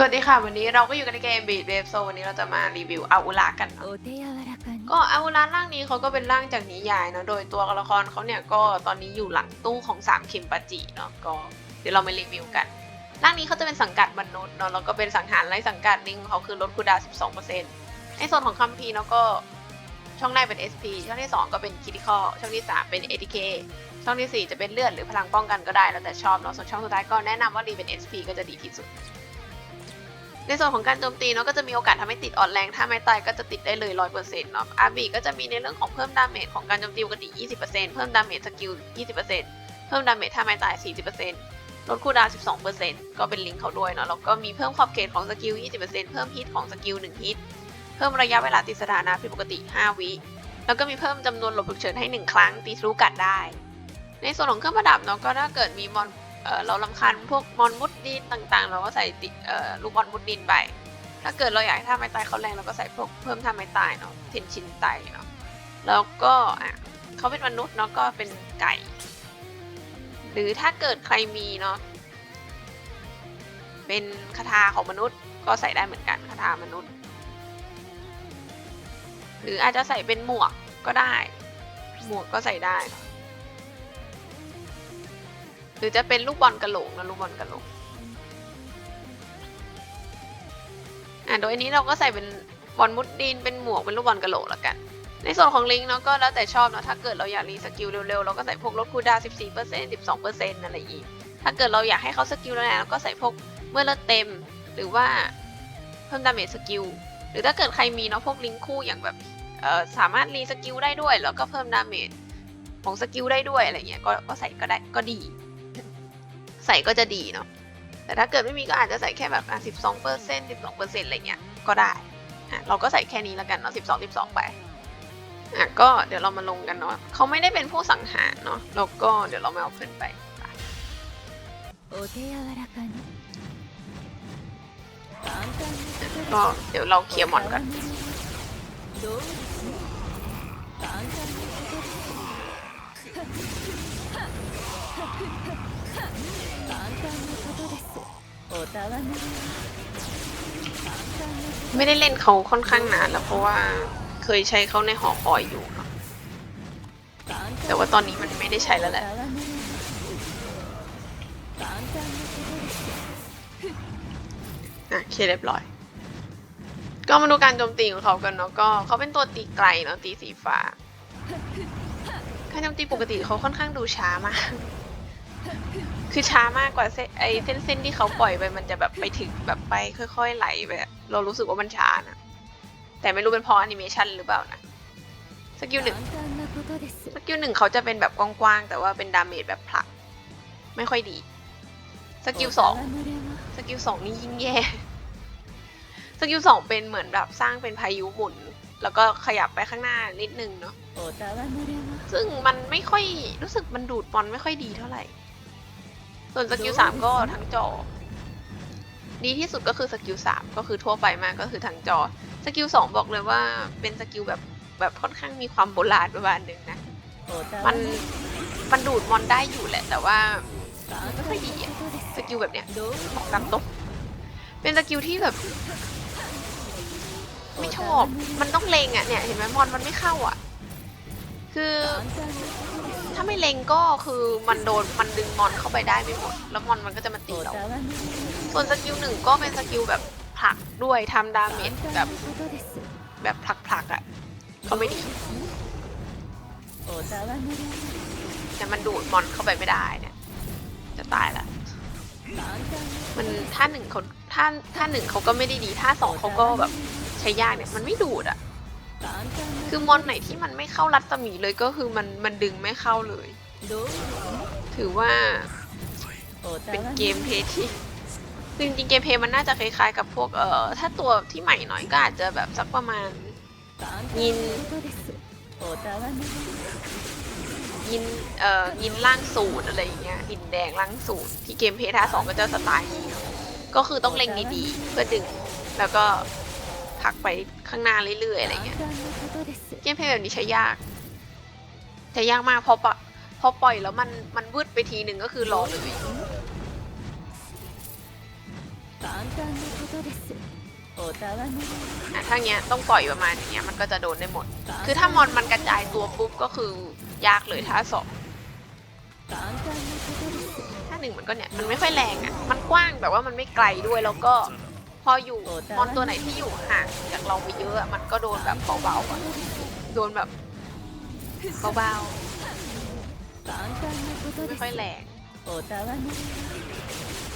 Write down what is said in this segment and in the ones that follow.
สวัสดีค่ะ วันนี้เราก็อยู่กันในเกมบีดเวฟโซวันนี้เราจะมารีวิวอาอุระกันก็อาอุระร่างนี้เขาก็เป็นร่างจากนิยายเนาะโดยตัวละครเขาเนี่ยก็ตอนนี้อยู่หลังตู้ของสามคิมปาจิเนาะก็เดี๋ยวเราไปรีวิวกัน ร่างนี้เขาจะเป็นสังกัดมนุษย์เนาะแล้วก็เป็นสังหารไร้สังกัดลิงเขาคือลดคูดา 12%ในส่วนของคัมพีเนาะก็ช่องแรกเป็น SP ช่องที่ 2 ก็เป็นคิติคอลช่องที่ 3 เป็น ATK ช่องที่ 4 จะเป็นเลือดหรือพลังป้องกันก็ได้แล้วแต่ชอบเนาะส่วนช่องสุดท้ายก็แนะนำว่ารีเป็น SP ก็จะดีที่สุด ในส่วนของการโจมตีเนาะก็จะมีโอกาสทำให้ติดอ่อนแรง ถ้าไม่ตายก็จะติดได้เลย100%เปอร์เซ็นต์เนาะอาบีก็จะมีในเรื่องของเพิ่มดาเมจของการโจมตีปกติ 20%เพิ่มดาเมจสกิล 20%เพิ่มดาเมจถ้าไม่ตาย 40%ลดคูลดาวน์12%ก็เป็นลิงก์เขาด้วยเนาะแล้วก็มีเพิ่มขอบเขตของสกิล 20%เพิ่มฮิตของสกิล1ฮิตเพิ่มระยะเวลาติดสถานะผิดปกติ 5 วิแล้วก็มีเพิ่มจำนวนหลบฉุกเฉินให้ 1 ครั้งตีทะลุกัดได้ ในส่วนของเครื่องประดับเนาะก็ถ้าเกิดมีมอน เเราลำคาญพวกมอนมุดดินต่างๆ เราก็ใส่ติลูกบอลมุดดินไป ถ้าเกิดเราอยากให้ท่าไม้ตายเขาแรงเราก็ใส่พวกเพิ่มท่าไม้ตายเนาะเทนชินไตเนาะแล้วก็อะเขาเป็นมนุษย์เนาะก็เป็นไก่ หรือถ้าเกิดใครมีเนาะเป็นคาถาของมนุษย์ก็ใส่ได้เหมือนกันคาถามนุษย์ หรืออาจจะใส่เป็นหมวกก็ได้ หมวกก็ใส่ได้เนอะ หรือจะเป็นลูกบอลกระโหลกนะลูกบอลกระโหลกอะโดยอันนี้เราก็ใส่เป็นบอลมุดดินเป็นหมวกเป็นลูกบอลกระโหลกแล้วกัน ในส่วนของลิงก์เนาะก็แล้วแต่ชอบเนาะถ้าเกิดเราอยากรีสกิลเร็วๆเราก็ใส่พวกลดคูดาวน์14% 12%อะไรอย่างงี้ถ้าเกิดเราอยากให้เขาสกิลแรงๆเราก็ใส่พวกเมื่อเลือดเต็ม หรือว่าเพิ่มดาเมจสกิลหรือถ้าเกิดใครมีเนาะพวกลิงก์คู่อย่างแบบเอ่อสามารถรีสกิลได้ด้วยแล้วก็เพิ่มดาเมจของสกิลได้ด้วยอะไรเงี้ยก็ก็ใส่ก็ได้ก็ดี ใส่ก็จะดีเนาะแต่ถ้าเกิดไม่มีก็อาจจะใส่แค่แบบอะสิบสองเปอร์เซ็นต์สิบสองเปอร์เซ็นต์อะไรเงี้ยก็ได้อะเราก็ใส่แค่นี้แล้วกันเนาะสิบสองสิบสองไปอะก็เดี๋ยวเรามาลงกันเนาะเขาไม่ได้เป็นผู้สังหารเนาะแล้วก็เดี๋ยวเรามาเอาขึ้นไปก็เดี๋ยวเราเคลียร์มอนกัน 簡単なことです簡単なことですおたわむれ簡単なこと ไม่ได้เล่นเขาค่อนข้างนานแล้วเพราะว่าเคยใช้เขาในหอคอยอยู่เนาะ 簡単 แต่ว่าตอนนี้มันไม่ได้ใช้แล้วแหละ おたわむれ簡単なことです อ่ะเคลียร์เรียบร้อย ก็มาดูการโจมตีของเขากันเนาะ ก็เขาเป็นตัวตีไกลเนาะ ตีสีฟ้า การโจมตีปกติเขาค่อนข้างดูช้ามาก คือช้ามากกว่าเส้นไอเส้นเส้นที่เขาปล่อยไปมันจะแบบไปถึงแบบไปค่อยๆไหลไปอเรารู้สึกว่ามันช้านะแต่ไม่รู้เป็นเพราะแอนิเมชันหรือเปล่านะสกิลหนึ่งสกิลหนึ่งเขาจะเป็นแบบกว้างๆแต่ว่าเป็นดาเมจแบบผลัก ไม่ค่อยดี สกิลสองสกิลสองนี่ยิ่งแย่สกิลสองเป็นเหมือนแบบสร้างเป็นพายุหมุน แล้วก็ขยับไปข้างหน้านิดนึงเนาะซึ่งมันไม่ค่อยรู้สึกมันดูดบอลไม่ค่อยดีเท่าไหร่ ส่วนสกิลสามก็ทั้งจอ ดีที่สุดก็คือสกิลสามก็คือทั่วไปมากก็คือทั้งจอ สกิลสองบอกเลยว่าเป็นสกิลแบบแบบค่อนข้างมีความโบราณประมาณนึงนะ มันมันดูดมอนได้อยู่แหละ แต่ว่าไม่ค่อยดีสกิลแบบเนี้ยบอกตามตรงเป็นสกิลที่แบบ ไม่ชอบ มันต้องเลงอะเนี่ย เห็นไหมมอนมันไม่เข้าอะคือ ถ้าไม่เล็งก็คือมันโดนมันดึงมอนเข้าไปได้ไม่หมด แล้วมอนมันก็จะมาตีเรา ส่วนสกิลหนึ่งก็เป็นสกิลแบบผลักด้วยทำดาเมจแบบแบบผลักผลักอะเขาไม่ดีแต่มันดูดมอนเข้าไปไม่ได้เนี่ย จะตายละมันท่าหนึ่งเขาท่าท่าหนึ่งเขาก็ไม่ได้ดีท่าสองเขาก็แบบใช้ยากเนี่ยมันไม่ดูดอะ คือมอนไหนที่มันไม่เข้ารัศมีเลยก็คือมันมันดึงไม่เข้าเลย ถือว่าเป็นเกมเพย์ที่จริงๆเกมเพย์มันน่าจะคล้ายๆกับพวกเอ่อถ้าตัวที่ใหม่หน่อยก็อาจจะแบบสักประมาณยินยินเอ่อยินล่างสูตรอะไรอย่างเงี้ยดินแดงล่างสูตรที่เกมเพย์ท่าสองก็จะสไตล์นี้ก็คือต้องเล็งดีๆเพื่อดึงแล้วก็ ผักไปข้างหน้าเรื่อยๆอะไรเงี้ยเกมเพลย์แบบนี้ใช้ยากใช้ยากมากพอปะพอปล่อยแล้วมันมันวืดไปทีหนึ่งก็คือรอเลยอะถ้าเงี้ยต้องปล่อยประมาณอย่างเงี้ยมันก็จะโดนได้หมด คือถ้ามอนมันกระจายตัวปุ๊บก็คือยากเลยท่าสองถ้าหนึ่งมันก็เนี่ยมันไม่ค่อยแรงอะ มันกว้างแบบว่ามันไม่ไกลด้วยแล้วก็ พออยู่มอนตัวไหนที่อยู่ห่างจากเราไปเยอะอะมันก็โดนแบบเบาๆอ่ะ โดนแบบเบา 簡単なこๆ と ไม่ です ค่อยแรง おたわむれ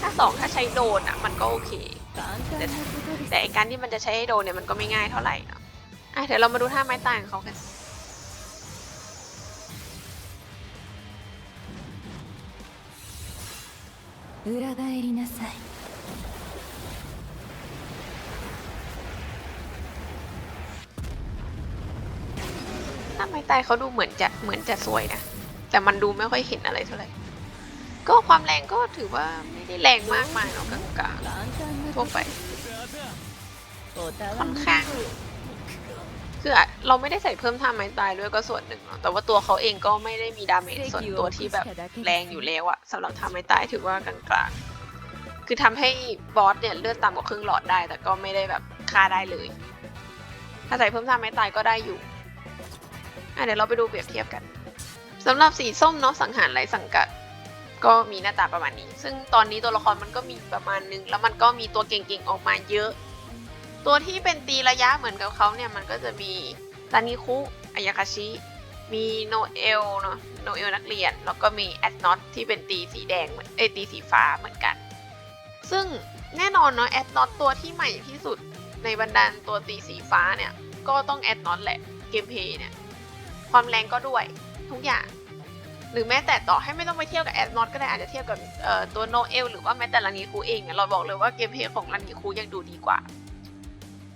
ถ้าสองถ้าใช้โดนอ่ะ มันก็โอเค 簡単なことです แต่ไอการที่มันจะใช้ให้โดนเนี่ยมันก็ไม่ง่ายเท่าไหร่เนาะอ่ะเดี๋ยวเรามาดูท่าไม้ตายของเขากัน 裏返りなさい าพภายใต้เขาดูเหมือนจะเหมือนจะสวยนะ แต่มันดูไม่ค่อยเห็นอะไรเท่าไหร่ ก็ความแรงก็ถือว่าไม่ได้แรงมากมายเนาะกลางๆทั่วไป ค่อนข้าง คือเราไม่ได้ใส่เพิ่มท่าไม้ตายด้วยก็ส่วนหนึ่งเนาะ แต่ว่าตัวเขาเองก็ไม่ได้มีดาเมจส่วนตัวที่แบบแรงอยู่แล้วอะสำหรับท่าไม้ตายถือว่ากลางๆ คือทำให้บอสเนี่ยเลือดต่ำกว่าครึ่งหลอดได้ แต่ก็ไม่ได้แบบฆ่าได้เลย ถ้าใส่เพิ่มท่าไม้ตายก็ได้อยู่ อะเดี๋ยวเราไปดูเปรียบเทียบกันสำหรับสีส้มเนาะสังหารไรสังกัดก็มีหน้าตาประมาณนี้ ซึ่งตอนนี้ตัวละครมันก็มีประมาณนึง แล้วมันก็มีตัวเก่งๆออกมาเยอะ ตัวที่เป็นตีระยะเหมือนกับเขาเนี่ยมันก็จะมีซานิคุอายาคาชิ มีโนเอลเนาะโนเอลนักเรียน แล้วก็มีแอดนอตที่เป็นตีสีแดงเออยตีสีฟ้าเหมือนกัน ซึ่งแน่นอนเนาะแอดนอตตัวที่ใหม่ที่สุดในบรรดาตัวตีสีฟ้าเนี่ย ก็ต้องแอดนอตแหละเกมเพย์เนี่ย ความแรงก็ด้วยทุกอย่าง หรือแม้แต่ต่อให้ไม่ต้องไปเทียบกับแอดนอตก็ได้อาจจะเทียบกับตัวโนเอลหรือว่าแม้แต่ลันนีคูเองเนี่ยเราบอกเลยว่าเกมเพลย์ของลันนีคูยังดูดีกว่า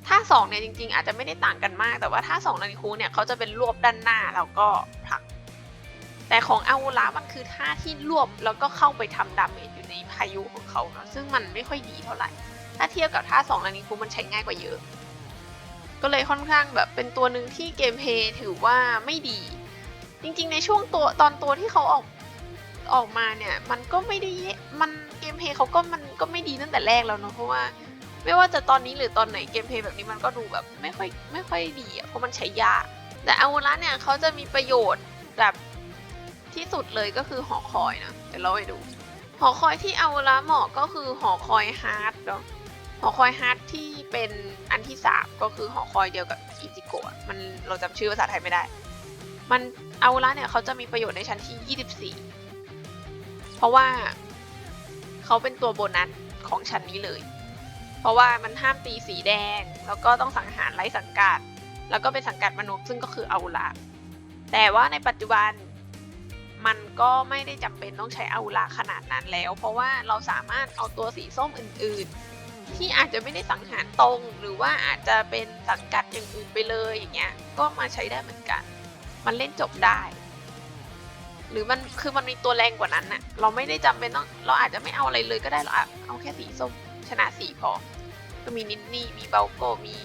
ท่าสองเนี่ยจริง ๆ อาจจะไม่ได้ต่างกันมาก แต่ว่าท่าสองลันนีคูเนี่ยเขาจะเป็นรวบด้านหน้าแล้วก็ผลัก แต่ของอาวูระมันคือท่าที่รวบแล้วก็เข้าไปทำดาเมจอยู่ในพายุของเขาเนาะซึ่งมันไม่ค่อยดีเท่าไหร่ ถ้าเทียบกับท่าสองลันนีคูมันใช้ง่ายกว่าเยอะ ก็เลยค่อนข้างแบบเป็นตัวหนึ่งที่เกมเพย์ถือว่าไม่ดี จริงๆ ในช่วงตัวตอนตัวที่เขาออกออกมาเนี่ย มันก็ไม่ได้มันเกมเพย์เขาก็มันก็ไม่ดีตั้งแต่แรกแล้วเนาะเพราะว่าไม่ว่าจะตอนนี้หรือตอนไหนเกมเพย์แบบนี้มันก็ดูแบบไม่ค่อยไม่ค่อยดีอะเพราะมันใช้ยาก แต่อาวุระเนี่ยเขาจะมีประโยชน์แบบที่สุดเลยก็คือหอคอยนะเดี๋ยวเราไปดู หอคอยที่อาวุระเหมาะก็คือหอคอยฮาร์ดเนาะหอคอยฮาร์ดที่ เป็นอันที่สามก็คือหอคอยเดียวกับอิจิโกะมันเราจำชื่อภาษาไทยไม่ได้ มันอาวุระเนี่ยเขาจะมีประโยชน์ในชั้นที่ 24 เพราะว่าเขาเป็นตัวโบนัสของชั้นนี้เลย เพราะว่ามันห้ามตีสีแดง แล้วก็ต้องสังหารไร้สังกัด แล้วก็เป็นสังกัดมนุษย์ซึ่งก็คืออาวุระแต่ว่าในปัจจุบันมันก็ไม่ได้จำเป็นต้องใช้อาวุระขนาดนั้นแล้ว เพราะว่าเราสามารถเอาตัวสีส้มอื่นๆ ที่อาจจะไม่ได้สังหารตรง หรือว่าอาจจะเป็นสังกัดอย่างอื่นไปเลยอย่างเงี้ยก็มาใช้ได้เหมือนกัน มันเล่นจบได้ หรือมันคือมันมีตัวแรงกว่านั้นน่ะเราไม่ได้จำเป็นต้องเราอาจจะไม่เอาอะไรเลยก็ได้เราเอาแค่สีส้มชนะสีพอก็มีนินนี่มีเบลโกมี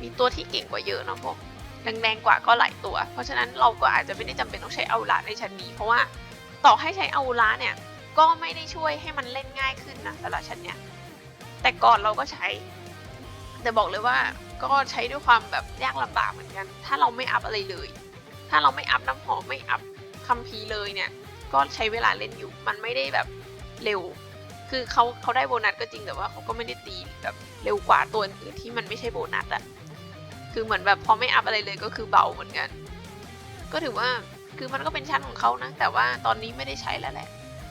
มีตัวที่เก่งกว่าเยอะเนาะพวกแรงๆกว่าก็หลายตัว เพราะฉะนั้นเราก็อาจจะไม่ได้จำเป็นต้องใช้เอาลาในชั้นนี้ เพราะว่าต่อให้ใช้เอาลาเนี่ยก็ไม่ได้ช่วยให้มันเล่นง่ายขึ้นนะสำหรับชั้นเนี้ย แต่ก่อนเราก็ใช้ แต่บอกเลยว่าก็ใช้ด้วยความแบบยากลำบากเหมือนกัน ถ้าเราไม่อัพอะไรเลย ถ้าเราไม่อัพน้ำหอมไม่อัพคัมภีร์เลยเนี่ย ก็ใช้เวลาเล่นอยู่ มันไม่ได้แบบเร็ว คือเขาเขาได้โบนัสก็จริงแต่ว่าเขาก็ไม่ได้ตีแบบเร็วกว่าตัวอื่นที่มันไม่ใช่โบนัสอะคือเหมือนแบบพอไม่อัพอะไรเลยก็คือเบาเหมือนกัน ก็ถือว่าคือมันก็เป็นชั้นของเขานะ แต่ว่าตอนนี้ไม่ได้ใช้แล้วแหละ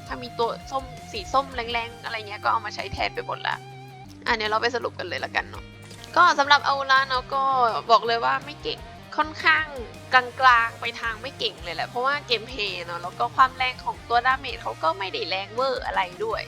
ถ้ามีตัวส้มสีส้มแรงๆอะไรเงี้ยก็เอามาใช้แทนไปหมดละ อะเดี๋ยเราไปสรุปกันเลยละกันเนาะก็สำหรับเอาลาเนาะก็บอกเลยว่าไม่เก่งค่อนข้างกลางๆไปทางไม่เก่งเลยแหละเพราะว่าเกมเพย์เนาะแล้วก็ความแรงของตัวดาเมจเขาก็ไม่ได้แรงเวอร์อะไรด้วย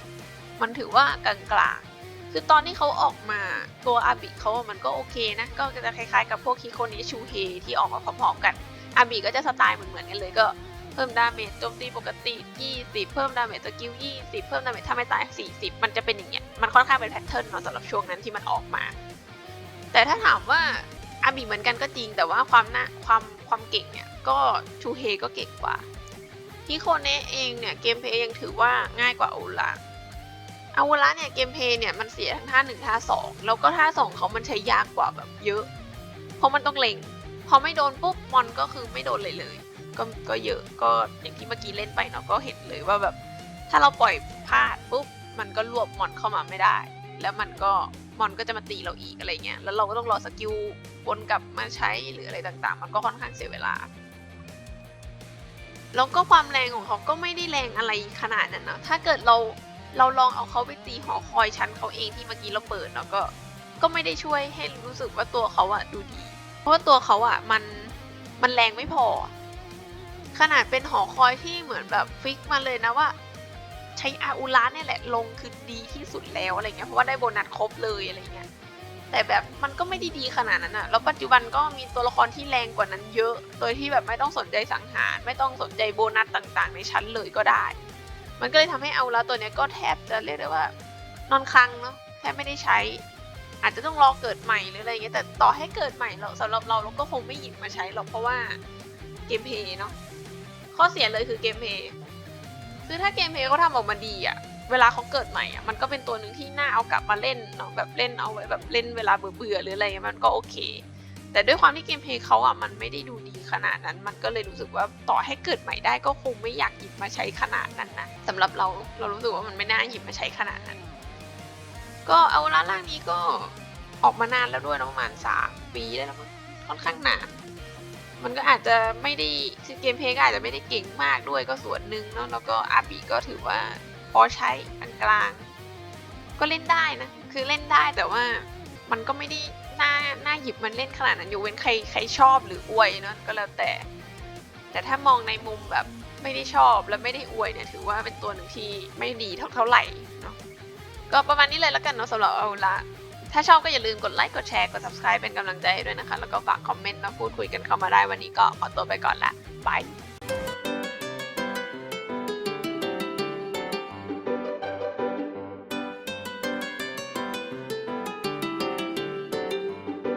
มันถือว่ากลางๆคือตอนที่เขาออกมาตัวอาบิเขามันก็โอเคนะก็จะคล้ายๆกับพวกคิโคนะชูเฮที่ออกมาพร้อมๆกันอาบิก็จะสไตล์เหมือนๆกันเลยก็ เพิ่มดาเมจโจมตีปกติ 20 เพิ่มดาเมจสกิล 20 เพิ่มดาเมจถ้าไม่ตาย 40 มันจะเป็นอย่างเงี้ย มันค่อนข้างเป็นแพทเทิร์นเนาะสำหรับช่วงนั้นที่มันออกมา แต่ถ้าถามว่าอาบิเหมือนกันก็จริง แต่ว่าความน่าความความเก่งเนี่ยก็ชูเฮก็เก่งกว่าฮิโคเนะเองเนี่ยเกมเพย์ยังถือว่าง่ายกว่าโอลาอาวุระเนี่ยเกมเพย์เนี่ยมันเสียทั้งท่าหนึ่งท่าสองแล้วก็ท่าสองเขามันใช้ยากกว่าแบบเยอะ เพราะมันต้องเล็ง พอไม่โดนปุ๊บมอนก็คือไม่โดนเลยเลย ก็ก็เยอะก็อย่างที่เมื่อกี้เล่นไปเนาะก็เห็นเลยว่าแบบ ถ้าเราปล่อยพลาดปุ๊บมันก็รวบมอนเข้ามาไม่ได้ แล้วมันก็มอนก็จะมาตีเราอีกอะไรเงี้ยแล้วเราก็ต้องรอสกิลวนกลับมาใช้หรืออะไรต่างๆ มันก็ค่อนข้างเสียเวลาแล้วก็ความแรงของเขาก็ไม่ได้แรงอะไรขนาดนั้นนะถ้าเกิดเราเราลองเอาเขาไปตีหอคอยชั้นเขาเองที่เมื่อกี้เราเปิดเนาะก็ ก็ไม่ได้ช่วยให้รู้สึกว่าตัวเขาอะดูดี เพราะว่าตัวเขาอะมันมันแรงไม่พอ ขนาดเป็นหอคอยที่เหมือนแบบฟิกมาเลยนะว่า ใช้อาอุระเนี่ยแหละลงคือดีที่สุดแล้วอะไรเงี้ยเพราะว่าได้โบนัสครบเลยอะไรเงี้ยแต่แบบมันก็ไม่ได้ดีขนาดนั้นอะแล้วปัจจุบันก็มีตัวละครที่แรงกว่านั้นเยอะ โดยที่แบบไม่ต้องสนใจสังหาร ไม่ต้องสนใจโบนัสต่างๆ ในชั้นเลยก็ได้ มันก็เลยทำให้อาอุระตัวเนี้ยก็แทบจะเรียกได้ว่านอนคลังเนาะแทบไม่ได้ใช้ อาจจะต้องรอเกิดใหม่หรืออะไรเงี้ยแต่ต่อให้เกิดใหม่เราสำหรับเราเราก็คงไม่หยิบมาใช้หรอกเพราะว่าเกมเพย์เนาะ ข้อเสียเลยคือเกมเพย์คือถ้าเกมเพย์เขาทำออกมาดีอะเวลาเขาเกิดใหม่อะมันก็เป็นตัวหนึ่งที่น่าเอากลับมาเล่นเนาะแบบเล่นเอาไว้แบบเล่นเวลาเบื่อๆหรืออะไรเงี้ยมันก็โอเค แต่ด้วยความที่เกมเพย์เขาอะมันไม่ได้ดูดีขนาดนั้น มันก็เลยรู้สึกว่าต่อให้เกิดใหม่ได้ก็คงไม่อยากหยิบมาใช้ขนาดนั้นนะสำหรับเราเรารู้สึกว่ามันไม่น่าหยิบมาใช้ขนาดนั้น ก็เอาละร่างนี้ก็ออกมานานแล้วด้วยประมาณสามปีได้แล้วมั้งค่อนข้างนาน มันก็อาจจะไม่ได้คือเกมเพลย์ก็อาจจะไม่ได้เก่งมากด้วยก็ส่วนหนึ่งเนาะแล้วก็อาบีก็ถือว่าพอใช้กลางๆก็เล่นได้นะ คือเล่นได้แต่ว่ามันก็ไม่ได้น่าน่าหยิบมันเล่นขนาดนั้นอยู่เว้นใครใครชอบหรืออวยเนาะก็แล้วแต่ แต่ถ้ามองในมุมแบบไม่ได้ชอบและไม่ได้อวยเนี่ยถือว่าเป็นตัวหนึ่งที่ไม่ดีเท่าเท่าไหร่เนาะก็ประมาณนี้เลยแล้วกันเนาะสำหรับเอาละ ถ้าชอบก็อย่าลืมกดไลค์ กดแชร์ กด subscribe เป็นกำลังใจให้ด้วยนะคะ แล้วก็ฝากคอมเมนต์มาพูดคุยกันเข้ามาได้วันนี้ก็ขอตัวไปก่อนละบาย